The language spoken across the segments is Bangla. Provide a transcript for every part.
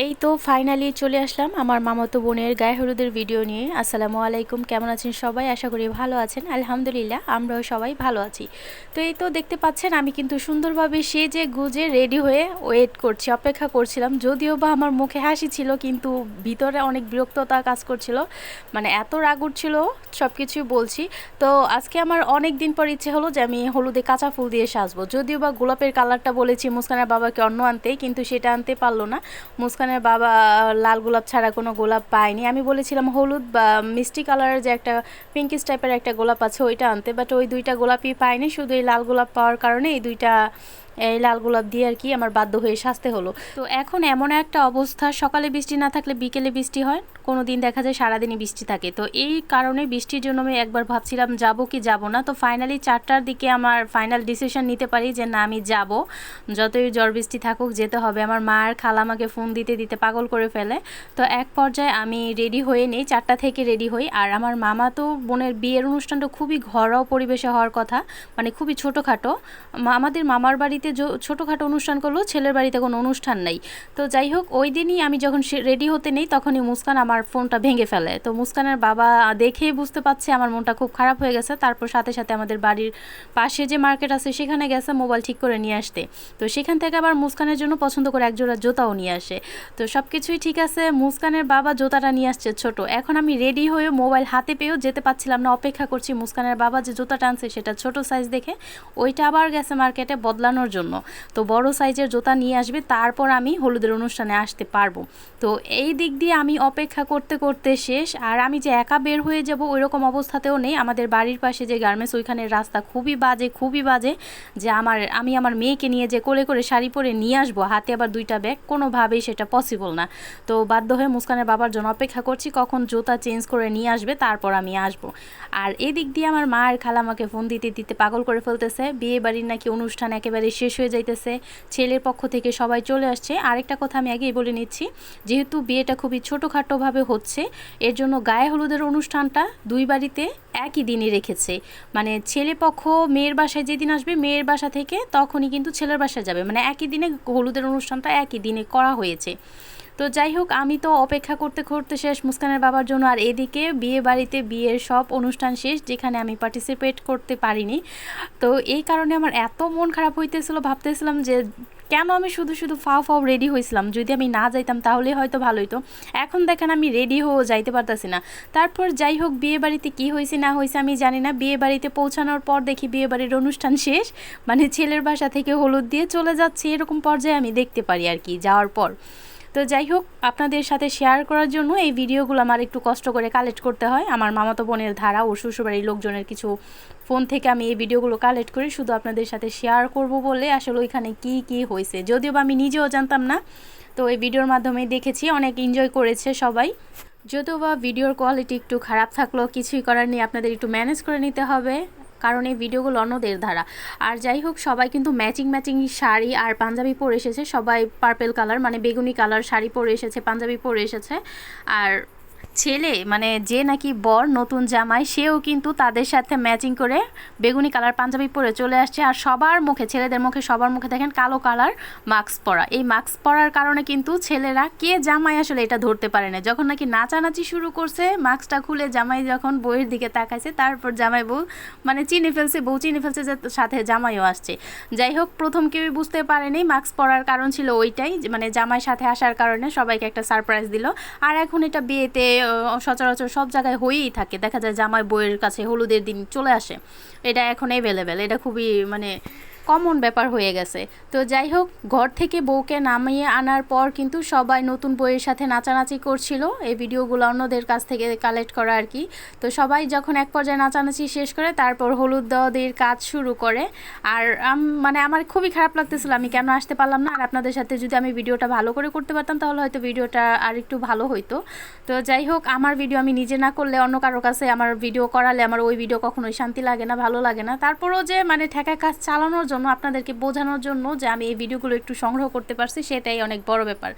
এই তো ফাইনালি চলে আসলাম আমার মামাতো বোনের গায়ে হলুদের ভিডিও নিয়ে। আসসালামু আলাইকুম, কেমন আছেন সবাই? আশা করি ভালো আছেন। আলহামদুলিল্লাহ, আমরাও সবাই ভালো আছি। তো এই তো দেখতে পাচ্ছেন, আমি কিন্তু সুন্দরভাবে সেজে গুজে রেডি হয়ে ওয়েট করছি, অপেক্ষা করছিলাম। যদিও বা আমার মুখে হাসি ছিল, কিন্তু ভিতরে অনেক বিরক্ততা কাজ করছিল। মানে এত রাগ উঠছিল সব কিছুই বলছি। তো আজকে আমার অনেক দিন পর ইচ্ছে হলো যে আমি হলুদে কাঁচা ফুল দিয়ে সাজবো। যদিও বা গোলাপের কালারটা বলেছি মুস্কানের বাবাকে অন্য আনতে, কিন্তু সেটা আনতে পারল না। মুস্কানের বাবা লাল গোলাপ ছাড়া কোনো গোলাপ পায়নি। আমি বলেছিলাম, হলুদ বা মিষ্টি কালারের যে একটা পিঙ্কিস টাইপের একটা গোলাপ আছে, ওইটা আনতে। বাট ওই দুইটা গোলাপই পায়নি, শুধু এই লাল গোলাপ পাওয়ার কারণে এই দুইটা এই লাল গোলাপ দিয়ে আর কি আমার বাধ্য হয়ে সাজতে হলো। তো এখন এমন একটা অবস্থা, সকালে বৃষ্টি না থাকলে বিকেলে বৃষ্টি হয় কোনো দিন দেখা যায় সারাদিনই বৃষ্টি থাকে। তো এই কারণে বৃষ্টির জন্য আমি একবার ভাবছিলাম যাব কি যাব না। তো ফাইনালি চারটার দিকে আমার ফাইনাল ডিসিশন নিতে পারি যে না, আমি যাব। যতই ঝড় বৃষ্টি থাকুক, যেতে হবে। আমার মায়ের খালা আমাকে ফোন দিতে দিতে পাগল করে ফেলে। তো এক পর্যায়ে আমি রেডি হয়ে নিই, চারটা থেকে রেডি হই। আর আমার মামা তো বোনের বিয়ের অনুষ্ঠানটা খুবই ঘরোয়া পরিবেশে হওয়ার কথা মানে খুবই ছোটোখাটো। আমাদের মামার বাড়িতে ছোটোখাটো অনুষ্ঠান করলেও ছেলের বাড়িতে কোনো অনুষ্ঠান নাই। তো যাই হোক, ওই দিনই আমি যখন রেডি হতে নেই, তখনই মুস্কান আমার ফোনটা ভেঙে ফেলে। তো মুস্কানের বাবা দেখেই বুঝতে পারছে আমার মনটা খুব খারাপ হয়ে গেছে। তারপর সাথে সাথে আমাদের বাড়ির পাশে যে মার্কেট আছে, সেখানে গেছে মোবাইল ঠিক করে নিয়ে আসতে। তো সেখান থেকে আবার মুস্কানের জন্য পছন্দ করে একজোড়া জোতাও নিয়ে আসে। তো সব কিছুই ঠিক আছে, মুস্কানের বাবা জোতাটা নিয়ে আসছে ছোট। এখন আমি রেডি হয়ে মোবাইল হাতে পেয়েও যেতে পারছিলাম না, অপেক্ষা করছি মুস্কানের বাবা যে জুতাটা আনছে সেটা ছোট সাইজ দেখে। ওইটা আবার গেছে মার্কেটে বদলানোর জন্য। তো বড় সাইজের জুতা নিয়ে আসবে, তারপর আমি হলুদের অনুষ্ঠানে আসতে পারব। তো এই দিক দিয়ে আমি অপেক্ষা করতে করতে শেষ, আর আমি যে একা বের হয়ে যাব ওই রকম অবস্থাতেও নেই। আমাদের বাড়ির পাশে যে গার্মেন্টস, ওইখানের রাস্তা খুবই বাজে খুবই বাজে, যে আমার, আমি আমার মেয়েকে নিয়ে যে কোলে করে শাড়ি পরে নিয়ে আসব, হাতে আবার দুইটা ব্যাগ, কোনোভাবেই সেটা পসিবল না। তো বাধ্য হয়ে মুস্কানের বাবার জন্য অপেক্ষা করছি, কখন জুতা চেঞ্জ করে নিয়ে আসবে, তারপর আমি আসব। আর এদিক দিয়ে আমার মা আর খালা আমাকে ফোন দিতে দিতে পাগল করে ফেলতেছে। বিয়ে বাড়ির নাকি অনুষ্ঠান একেবারে শেষ হয়ে যাইতেছে। ছেলের পক্ষ থেকে সবাই চলে আসছে। আরেকটা কথা আমি আগেই বলে নিচ্ছি, যেহেতু বিয়েটা খুবই ছোটোখাটোভাবে হচ্ছে, এর জন্য গায়ে হলুদের অনুষ্ঠানটা দুই বাড়িতে একই দিনই রেখেছে। মানে ছেলে পক্ষ, মেয়ের বাসায় যেদিন আসবে, মেয়ের বাসা থেকে তখনই কিন্তু ছেলের বাসায় যাবে। মানে একই দিনে হলুদের অনুষ্ঠানটা একই দিনে করা হয়েছে। তো যাই হোক, আমি তো অপেক্ষা করতে করতে শেষ। মুস্কানের বাবার জন্য আর এদিকে বিয়ে বাড়িতে বিয়ের সব অনুষ্ঠান শেষ, যেখানে আমি পার্টিসিপেট করতে পারিনি। তো এই কারণে আমার এত মন খারাপ হইতেছিল, ভাবতেছিলাম যে কেন আমি শুধু শুধু ফাও ফাও রেডি হয়েছিলাম যদি আমি না যাইতাম তাহলে হয়তো ভালোই তো এখন দেখেন আমি রেডি হয়েও যাইতে পারতাছি না। তারপর যাই হোক, বিয়ে বাড়িতে কী হয়েছে না হয়েছে আমি জানি না। বিয়ে বাড়িতে পৌঁছানোর পর দেখি বিয়ে বাড়ির অনুষ্ঠান শেষ। মানে ছেলের বাসা থেকে হলুদ দিয়ে চলে যাচ্ছে, এরকম পর্যায়ে আমি দেখতে পারি আর কি, যাওয়ার পর। তো যাই হোক, আপনাদের সাথে শেয়ার করার জন্য এই ভিডিওগুলো আমার একটু কষ্ট করে কালেক্ট করতে হয়। আমার মামাতো বোনের ধারা ও শ্বশুরবাড়ির লোকজনের কিছু ফোন থেকে আমি এই ভিডিওগুলো কালেক্ট করি শুধু আপনাদের সাথে শেয়ার করব বলে আসলে ওইখানে কি কি হয়েছে। যদিও বা আমি নিজেও জানতাম না, তো এই ভিডিওর মাধ্যমে দেখেছি, অনেক এনজয় করেছে সবাই। যদিও বা ভিডিওর কোয়ালিটি একটু খারাপ থাকলেও কিছুই করার নেই, আপনাদের একটু ম্যানেজ করে নিতে হবে। কারণ এই ভিডিওগুলো অন্যদের ধারা আর যাই হোক, সবাই কিন্তু ম্যাচিং ম্যাচিং শাড়ি আর পাঞ্জাবি পরে এসেছে। সবাই পার্পেল কালার মানে বেগুনি কালার শাড়ি পরে এসেছে, পাঞ্জাবি পরে এসেছে। আর ছেলে মানে যে নাকি বর নতুন জামাই, সেও কিন্তু তাদের সাথে ম্যাচিং করে বেগুনি কালার পাঞ্জাবি পরে চলে আসছে। আর সবার মুখে, ছেলেদের মুখে, সবার মুখে দেখেন কালো কালার মাস্ক পরা। এই মাস্ক পরার কারণে কিন্তু ছেলেরা কে জামাই আসলে এটা ধরতে পারে না। যখন নাকি নাচানাচি শুরু করছে মাস্কটা খুলে জামাই যখন বইয়ের দিকে তাকাইছে, তারপর জামাই বউ মানে চিনে ফেলছে, বউ চিনি ফেলছে যে সাথে জামাইও আসছে। যাই হোক, প্রথম কেউই বুঝতে পারেনি মাস্ক পরার কারণ ছিল ওইটাই মানে জামাই সাথে আসার কারণে সবাইকে একটা সারপ্রাইজ দিল। আর এখন এটা বিয়েতে সচরাচর সব জায়গায় হয়েই থাকে। দেখা যায় জামাই বইয়ের কাছে হলুদের দিন চলে আসে। এটা এখন অ্যাভেলেবেল এটা খুবই মানে কমন ব্যাপার হয়ে গেছে। তো যাই হোক, ঘর থেকে বউকে নামিয়ে আনার পর কিন্তু সবাই নতুন বইয়ের সাথে নাচানাচি করছিল। এই ভিডিওগুলো অন্যদের কাছ থেকে কালেক্ট করা আর কি। তো সবাই যখন এক পর্যায়ে নাচানাচি শেষ করে, তারপর হলুদ দেওয়াদের কাজ শুরু করে। আর মানে আমার খুবই খারাপ লাগতেছিল, আমি কেন আসতে পারলাম না? আর আপনাদের সাথে যদি আমি ভিডিওটা ভালো করে করতে পারতাম, তাহলে হয়তো ভিডিওটা আর একটু ভালো হইতো। তো যাই হোক, আমার ভিডিও আমি নিজে না করলে, অন্য কারোর কাছে আমার ভিডিও করালে আমার ওই ভিডিও কখনোই শান্তি লাগে না, ভালো লাগে না। তারপরও যে মানে ঠেকা কাজ চালানোর জন্য আপনাদেরকে বোঝানোর জন্য যে আমি এই ভিডিওগুলো একটু সংগ্রহ করতে পারছি, সেটাই অনেক বড় ব্যাপার।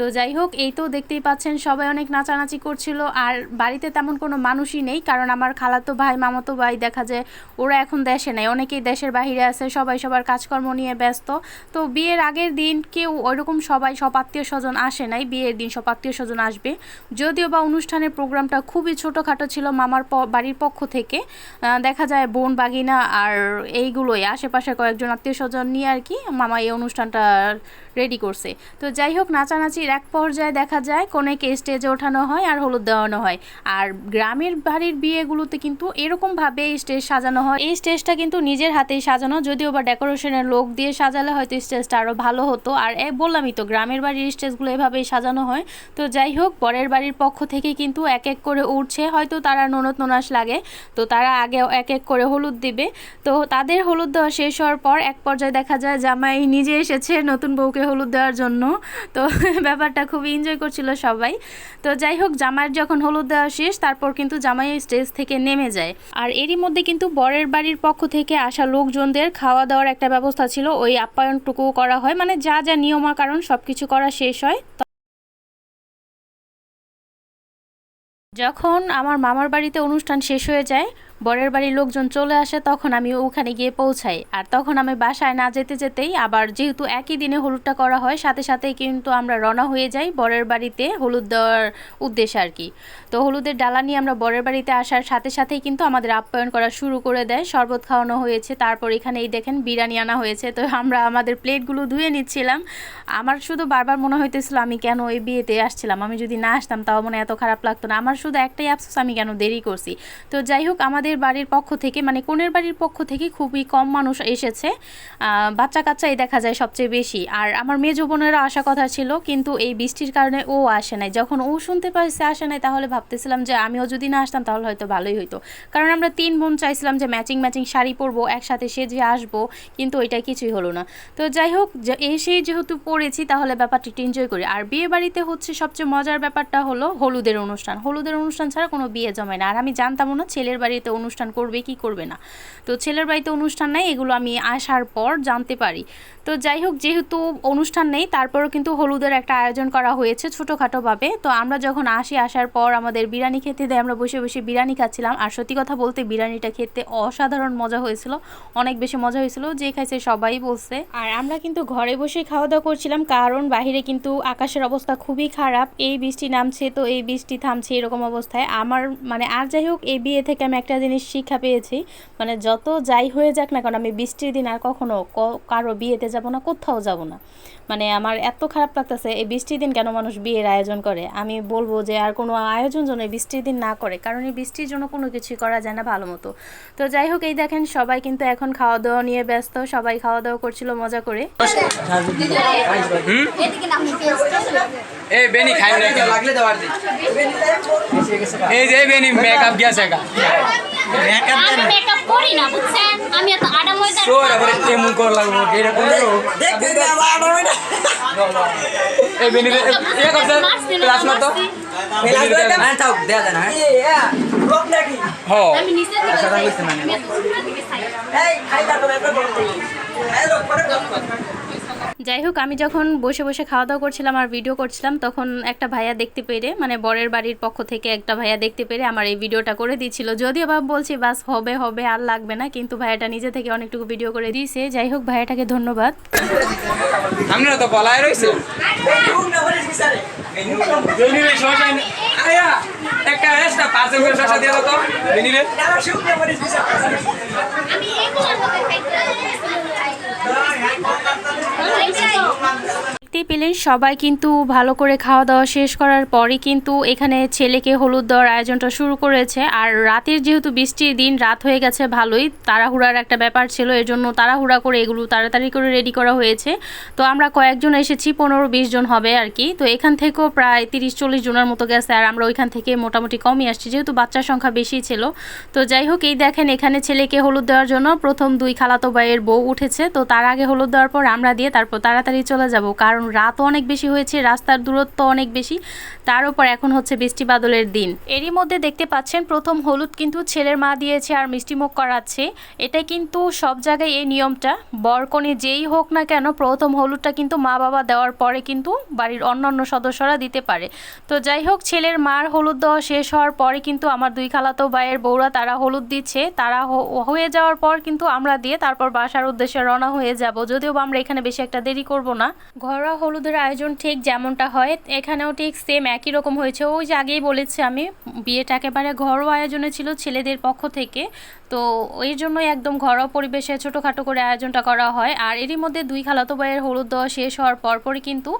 তো যাই হোক, এই তো দেখতেই পাচ্ছেন সবাই অনেক নাচানাচি করছিল। আর বাড়িতে তেমন কোনো মানুষই নেই, কারণ আমার খালাতো ভাই, মামাতো ভাই, দেখা যায় ওরা এখন দেশে নেই। অনেকেই দেশের বাইরে আছে, সবাই সবার কাজকর্ম নিয়ে ব্যস্ত। তো বিয়ের আগের দিন কেউ ওইরকম সবাই, সব আত্মীয় স্বজন আসে নাই। বিয়ের দিন সব আত্মীয় স্বজন আসবে। যদিও বা অনুষ্ঠানের প্রোগ্রামটা খুবই ছোটোখাটো ছিল মামার বাড়ির পক্ষ থেকে। দেখা যায় বোন, বাগিনা আর এইগুলোই আশেপাশে কয়েকজন আত্মীয় স্বজন নিয়ে আর কি মামা এই অনুষ্ঠানটা রেডি করছে। তো যাই হোক নাচানাচির এক পর্যায়ে দেখা যায় কোনেকে স্টেজে ওঠানো হয় আর হলুদ দেওয়ানো হয়। আর গ্রামের বাড়ির বিয়েগুলোতে কিন্তু এরকমভাবে স্টেজ সাজানো হয়। এই স্টেজটা কিন্তু নিজের হাতেই সাজানো, যদিও বা ডেকোরেশনের লোক দিয়ে সাজালে হয়তো স্টেজটা আরও ভালো হতো। আর এ বললামই তো, গ্রামের বাড়ির স্টেজগুলো এভাবেই সাজানো হয়। তো যাই হোক বরের বাড়ির পক্ষ থেকে কিন্তু এক এক করে উঠছে। হয়তো তারা ননদ ননাস লাগে, তো তারা আগে এক এক করে হলুদ দিবে। তো তাদের হলুদ দেওয়া শেষ হওয়ার পর এক পর্যায়ে দেখা যায় জামাই নিজে এসেছে নতুন বউকে হলুদ দেওয়ার জন্য। তো ব্যাপারটা খুবই এনজয় করছিল সবাই। তো যাই হোক, জামাইয়ের যখন হলুদ দেওয়া শেষ, তারপর কিন্তু জামাই স্টেজ থেকে নেমে যায়। আর এরই মধ্যে কিন্তু বরের বাড়ির পক্ষ থেকে আসা লোকজনদের খাওয়া দাওয়ার একটা ব্যবস্থা ছিল। ওই আপ্যায়নটুকু করা হয়। মানে যা যা নিয়মা কারণ সব কিছু করা শেষ হয়। যখন আমার মামার বাড়িতে অনুষ্ঠান শেষ হয়ে যায় বরের বাড়ির লোকজন চলে আসে, তখন আমি ওখানে গিয়ে পৌঁছাই। আর তখন আমি বাসায় না যেতে যেতেই আবার যেহেতু একই দিনে হলুদটা করা হয়, সাথে সাথেই কিন্তু আমরা রওনা হয়ে যাই বরের বাড়িতে হলুদ দেওয়ার উদ্দেশ্যে আর কি। তো হলুদের ডালা নিয়ে আমরা বরের বাড়িতে আসার সাথে সাথেই কিন্তু আমাদের আপ্যায়ন করা শুরু করে দেয়, শরবত খাওয়ানো হয়েছে। তারপর এখানে এই দেখেন বিরিয়ানি আনা হয়েছে। তো আমরা আমাদের প্লেটগুলো ধুয়ে নিচ্ছিলাম। আমার শুধু বারবার মনে হইতেছিল আমি কেন ওই বিয়েতে আসছিলাম? আমি যদি না আসতাম তাও মনে এত খারাপ লাগতো না। আমার শুধু একটাই আফসোস, আমি কেন দেরি করছি? তো যাই হোক, আমাদের বাড়ির পক্ষ থেকে মানে কোনের বাড়ির পক্ষ থেকে খুবই কম মানুষ এসেছে। বাচ্চা কাচ্চাই দেখা যায় সবচেয়ে বেশি। আর আমার মেজো বোনেরও আসা কথা ছিল, কিন্তু এই বৃষ্টির কারণে ও আসে নাই। যখন ও শুনতে পাইছে আসে নাই, তাহলে ভাবতেছিলাম যে আমিও যদি না আসতাম, তাহলে হয়তো ভালোই হইতো। কারণ আমরা তিন বোন চাইছিলাম যে ম্যাচিং ম্যাচিং শাড়ি পরবো, একসাথে সেজে আসব, কিন্তু ওইটা কিছুই হলো না। তো যাই হোক এসেই যেহেতু পড়েছি, তাহলে ব্যাপারটি একটু এনজয় করি। আর বিয়ে বাড়িতে হচ্ছে সবচেয়ে মজার ব্যাপারটা হলো হলুদের অনুষ্ঠান। হলুদের অনুষ্ঠান ছাড়া কোনো বিয়ে জমে না। আর আমি জানতামও না ছেলের বাড়িতে অনুষ্ঠান করবে, কি করবে না। তো ছেলের বাড়িতে অনুষ্ঠান নাই, এগুলো আমি আসার পর জানতে পারি। তো যাই হোক, যেহেতু অনুষ্ঠান নেই, তারপরেও কিন্তু হলুদের একটা আয়োজন করা হয়েছে ছোটোখাটোভাবে। তো আমরা যখন আসি, আসার পর আমাদের বিরিয়ানি খেতে দেয়, আমরা বসে বসে বিরিয়ানি খাচ্ছিলাম। আর সত্যি কথা বলতে, বিরিয়ানিটা খেতে অসাধারণ মজা হয়েছিল, অনেক বেশি মজা হয়েছিল, যে খাইছে সবাই বলছে। আর আমরা কিন্তু ঘরে বসে খাওয়া দাওয়া করছিলাম, কারণ বাইরে কিন্তু আকাশের অবস্থা খুবই খারাপ। এই বৃষ্টি নামছে, তো এই বৃষ্টি থামছে, এরকম অবস্থায়। আমার মানে আর যাই হোক, এই বিয়ে থেকে আমি একটা জিনিস শিক্ষা পেয়েছি। মানে যত যাই হয়ে যাক না কারণ আমি বৃষ্টির দিন আর কখনো কারও বিয়েতে যাব না কোথাও যাব না। মানে আমার এত খারাপ লাগতেছে এই বৃষ্টির দিন কেন মানুষ বিয়ের আয়োজন করে? আমি বলব যে আর কোনো আয়োজন যেন এই বৃষ্টির দিন না করে কারণ এই বৃষ্টির জন্য কোনো কিছুই করা যায় না ভালো মতো। তো যাই হোক এই দেখেন সবাই কিন্তু এখন খাওয়া দাওয়া নিয়ে ব্যস্ত সবাই খাওয়া দাওয়া করছিল মজা করে। এই বেনি খাই এই যে বেনি মেকআপ গিয়েছে আমি মেকআপ করি না বুঝছেন? আমি এত আডা ময়দা সোর আবার এমন কর লাগবো এরকম দেখ দেখ আবার আডা ময়দা। এই বেনি এ করতে ক্লাস না তো ক্লাস না না থাক দেয়া দেনা হ্যাঁ। ব্লক নাকি? হ্যাঁ। আমি নিচে আচ্ছা, থেকে এই খাইটা তো এত বড় যাই হোক আমি যখন বসে বসে খাওয়া দাওয়া করছিলাম আর ভিডিও করছিলাম তখন একটা ভাইয়া দেখতে পেরে মানে বরের বাড়ির পক্ষ থেকে একটা ভাইয়া দেখতে পেরে আমার এই ভিডিওটা করে দিয়েছিল যদিও বা বলছি বাস হবে হবে আর লাগবে না। কিন্তু ভাইয়াটা নিজে থেকে অনেকটুকু ভিডিও করে দিয়েছে। যাই হোক ভাইয়াটাকে ধন্যবাদ। আমরা তো একটা করে দিয়ে আমি 可以先 দেখতেই পেলেন, সবাই কিন্তু ভালো করে খাওয়া দাওয়া শেষ করার পরই কিন্তু এখানে ছেলেকে হলুদ দেওয়ার আয়োজনটা শুরু করেছে। আর রাতের যেহেতু বৃষ্টির দিন, রাত হয়ে গেছে ভালোই, তাড়াহুড়ার একটা ব্যাপার ছিল এর জন্য তাড়াহুড়া করে এগুলো তাড়াতাড়ি করে রেডি করা হয়েছে। তো আমরা কয়েকজন এসেছি, পনেরো বিশ জন হবে আর কি। তো এখান থেকেও প্রায় তিরিশ চল্লিশ জনের মতো গেছে, আর আমরা ওইখান থেকে মোটামুটি কমই আসছি, যেহেতু বাচ্চার সংখ্যা বেশি ছিল। তো যাই হোক, এই দেখেন এখানে ছেলেকে হলুদ দেওয়ার জন্য প্রথম দুই খালাতো ভাইয়ের বউ উঠেছে। তো তার আগে হলুদ দেওয়ার পর আমরা দিয়ে তারপর তাড়াতাড়ি চলে যাব, কারণ রাতও অনেক বেশি হয়েছে, রাস্তার দূরত্ব অনেক বেশি। তার উপর এখন হচ্ছে বৃষ্টি বাদলের দিন। এরই মধ্যে দেখতে পাচ্ছেন, প্রথম হলুদ কিন্তু ছেলের মা দিয়েছে আর মিষ্টিমুখ করাচ্ছে। এটা কিন্তু সব জায়গায় এই নিয়মটা। বরকনে যেই হোক না কেন, প্রথম হলুদটা কিন্তু মা বাবা দেওয়ার পরে কিন্তু বাড়ির অন্যান্য সদস্যরা দিতে পারে। তো যাই হোক, ছেলের মার হলুদ দেওয়া শেষ হওয়ার পরে কিন্তু আমার দুই খালাতো ভাইয়ের বউরা তারা হলুদ দিচ্ছে। তারা হয়ে যাওয়ার পর কিন্তু আমরা দিয়ে তারপর বাসার উদ্দেশ্যে রওনা হয়ে যাব। যদিও আমরা এখানে বেশি একটা দেরি করব না। ঘরোয়া হলুদের আয়োজন ঠিক যেমনটা হয়, এখানেও ঠিক সেম একই রকম হয়েছে। ওই যে আগেই বলেছি আমি, বিয়েটা একেবারে ঘরোয়া আয়োজনে ছিল ছেলেদের পক্ষ থেকে। তো ওই জন্যই একদম ঘরোয়া পরিবেশে ছোটোখাটো করে আয়োজনটা করা হয়। আর এরই মধ্যে দুই খালাতো ভাইয়ের হলুদ দেওয়া শেষ হওয়ার পরপরই কিন্তু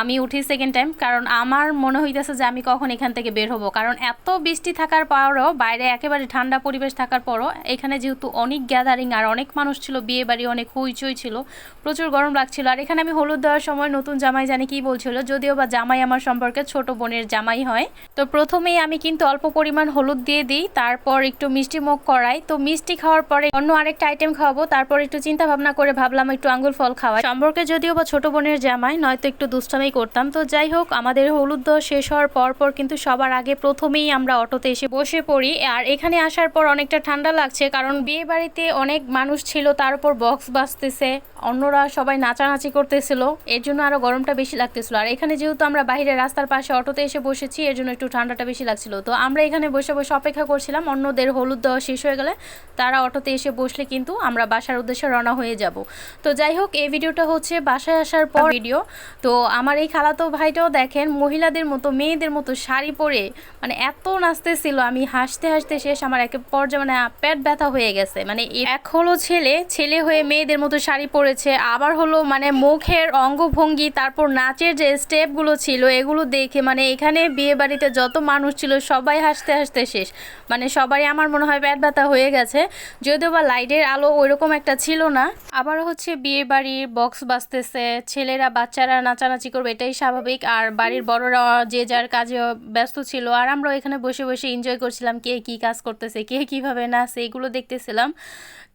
আমি উঠি সেকেন্ড টাইম কারণ আমার মনে হইতেছে যে আমি কখন এখান থেকে বের হব। কারণ এত বৃষ্টি থাকার পরও বাইরে একেবারে ঠান্ডা পরিবেশ থাকার পরও এখানে যেহেতু অনেক গ্যাদারিং আর অনেক মানুষ ছিল, বিয়ে বাড়ি অনেক হইচই ছিল, প্রচুর গরম লাগছিল। আর এখানে আমি হলুদ দেওয়ার সময় নতুন জামাই জানি কি বলছিল, যদিও বা জামাই আমার সম্পর্কে ছোট বোনের জামাই হয়। তো প্রথমেই আমি কিন্তু অল্প পরিমাণ হলুদ দিয়ে দিই, তারপর একটু মিষ্টি মুখ করাই তো মিষ্টি খাওয়ার পরে অন্য আরেকটা আইটেম খাওয়াবো। তারপর একটু চিন্তা ভাবনা করে ভাবলাম একটু আঙ্গুর ফল খাওয়াই। সম্পর্কে যদিও বা ছোট বোনের জামাই, নয়তো একটু দুষ্টামি করতাম। তো যাই হোক, আমাদের হলুদ দেওয়া শেষ হওয়ার পর পর কিন্তু সবার আগে প্রথমেই আমরা অটোতে এসে বসে পড়ি। আর এখানে আসার পর অনেকটা ঠান্ডা লাগছে, কারণ বিয়ে বাড়িতে অনেক মানুষ ছিল, তার উপর বক্স বাজতেছে, অন্যরা সবাই নাচানাচি করতেছিল। এর জন্য আরও গরমটা বেশি লাগতেছিল। আর এখানে যেহেতু আমরা বাইরে রাস্তার পাশে অটোতে এসে বসেছি, এর জন্য একটু ঠান্ডাটা বেশি লাগছিল। তো আমরা এখানে বসে বসে অপেক্ষা করছিলাম, অন্যদের হলুদ দেওয়া শেষ হয়ে গেলে। তারা অটোতে এসে বসলে কিন্তু আমরা বাসার উদ্দেশ্যে রওনা হয়ে যাব। তো যাই হোক, এই ভিডিওটা হচ্ছে বাসায় আসার পর ভিডিও। তো আমার এই খালাতো ভাইটাও দেখেন, মহিলাদের মতো, মেয়েদের মতো শাড়ি পরে মানে এত নাচতেছিল, আমি হাসতে হাসতে শেষ আমার একে পর্যায়ে মানে পেট ব্যথা হয়ে গেছে। মানে এক হলো ছেলে ছেলে হয়ে মেয়েদের মতো শাড়ি পরেছে, আবার হলো মানে মুখের অঙ্গভঙ্গি, তারপর নাচের যে স্টেপগুলো ছিল, এগুলো দেখে মানে এখানে বিয়ে বাড়িতে যত মানুষ ছিল, সবাই হাসতে হাসতে শেষ। মানে সবাই আমার মনে হয় পেট ব্যথা হয়ে গেছে। যদিও বা লাইটের আলো ওইরকম একটা ছিল না। আবার হচ্ছে বিয়ে বাড়ির বক্স বাজতেছে, ছেলেরা বাচ্চারা নাচানাচি করবে, এটাই স্বাভাবিক। আর বাড়ির বড়রা যে যার কাজে ব্যস্ত ছিল, আর আমরা এখানে বসে বসে এনজয় করছিলাম, কে কি কাজ করতেছে, কে কীভাবে নাচছে, এগুলো দেখতেছিলাম।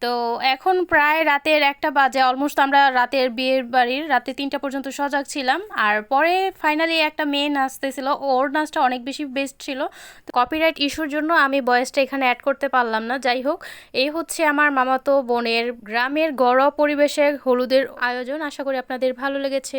তো এখন প্রায় রাতের একটা বাজে অলমোস্ট আমরা রাতের বিয়ের বাড়ির রাতে তিনটা পর্যন্ত সজাগ ছিলাম। আর পরে ফাইনালি একটা মেয়ে নাচতেছিল, ওর নাচটা অনেক বেশি বেস্ট ছিল। কপিরাইট ইস্যুর জন্য আমি বয়েসটা এখানে অ্যাড করতে পারলাম না। যাই হোক, এই হচ্ছে আমার মামাতো বোনের গ্রামের গড় পরিবেশে হলুদের আয়োজন। আশা করি আপনাদের ভালো লেগেছে।